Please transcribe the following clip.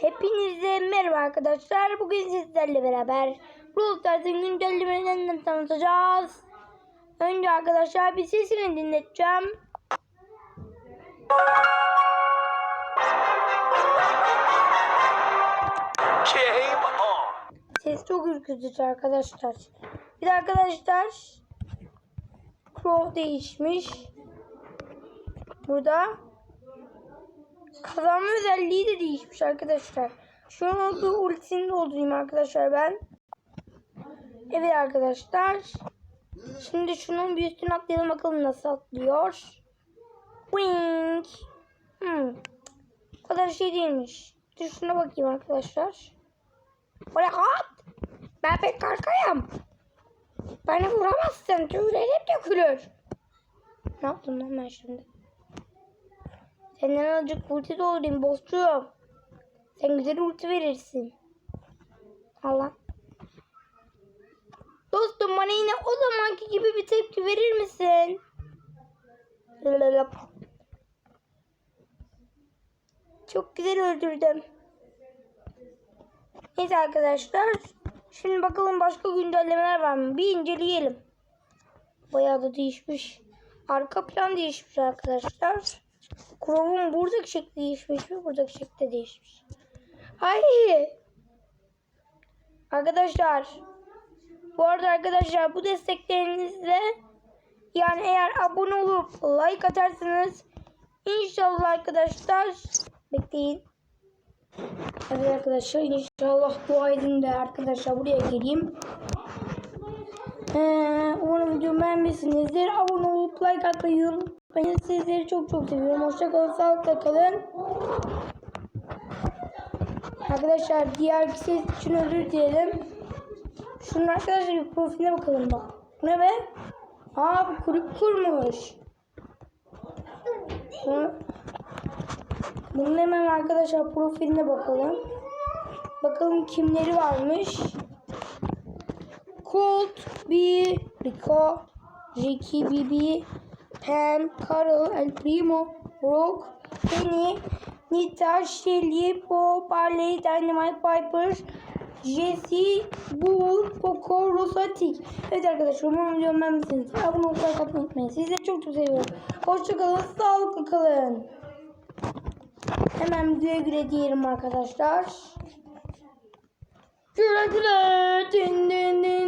Hepinize merhaba arkadaşlar. Bugün sizlerle beraber Brawl Stars'ın güncellemelerinden tanıtacağız. Önce arkadaşlar bir sesini dinleteceğim. Ses çok ürkütücü arkadaşlar. Bir de arkadaşlar Crow değişmiş. Burada kazanma özelliği de değişmiş arkadaşlar. Şu an olduğu ultisini doldurayım arkadaşlar ben. Evet arkadaşlar. Şimdi şunun bir üstüne atlayalım bakalım nasıl atlıyor. Wing. Hmm. O kadar şey değilmiş. Dur şuna bakayım arkadaşlar. Bırak at. Ben pek korkayım. Beni vuramazsın. Tüylerim dökülür. Ne yaptım lan ben şimdi? Senden azıcık ulti doldurayım bossçum. Sen güzel ulti verirsin. Allah. Dostum bana yine o zamanki gibi bir tepki verir misin? Lalalap. Çok güzel öldürdüm. Neyse arkadaşlar. Şimdi bakalım başka güncellemeler var mı? Bir inceleyelim. Bayağı da değişmiş. Arka plan değişmiş arkadaşlar. Chrome'un buradaki şekli değişmiş mi? Buradaki şekli değişmiş. Ay. Arkadaşlar. Bu arada arkadaşlar bu desteklerinizle yani eğer abone olup like atarsanız inşallah arkadaşlar bekleyin. Evet arkadaşlar inşallah dua edin de arkadaşlar buraya geleyim. Ee, umarım videomu beğenmişsinizdir. Abone olup like atmayı unutmayın. Sizleri çok çok seviyorum. Hoşçakalın. Sağlıkla kalın. Arkadaşlar diğer ses için özür dilerim. Şunun arkadaşlar bir profiline bakalım bak. Ne be? Aa bu kulüp kurmuş. Bunun hemen arkadaşlar profiline bakalım. Bakalım kimleri varmış. Colt, B, Rico, Ricky, Bibi, Pam, Carol, El Primo, Brock, Penny, Nita, Shelly, Bo, Barley, Dynamite Piper, Jesse, Bull, Poco, Rosatik. Evet arkadaşlar umarım videomu beğenmişsiniz. Abone olmayı like atmayı unutmayın. Sizleri çok çok seviyorum. Hoşçakalın, sağlıklı kalın. Hemen güle güle diyelim arkadaşlar. Güle güle. Din din din.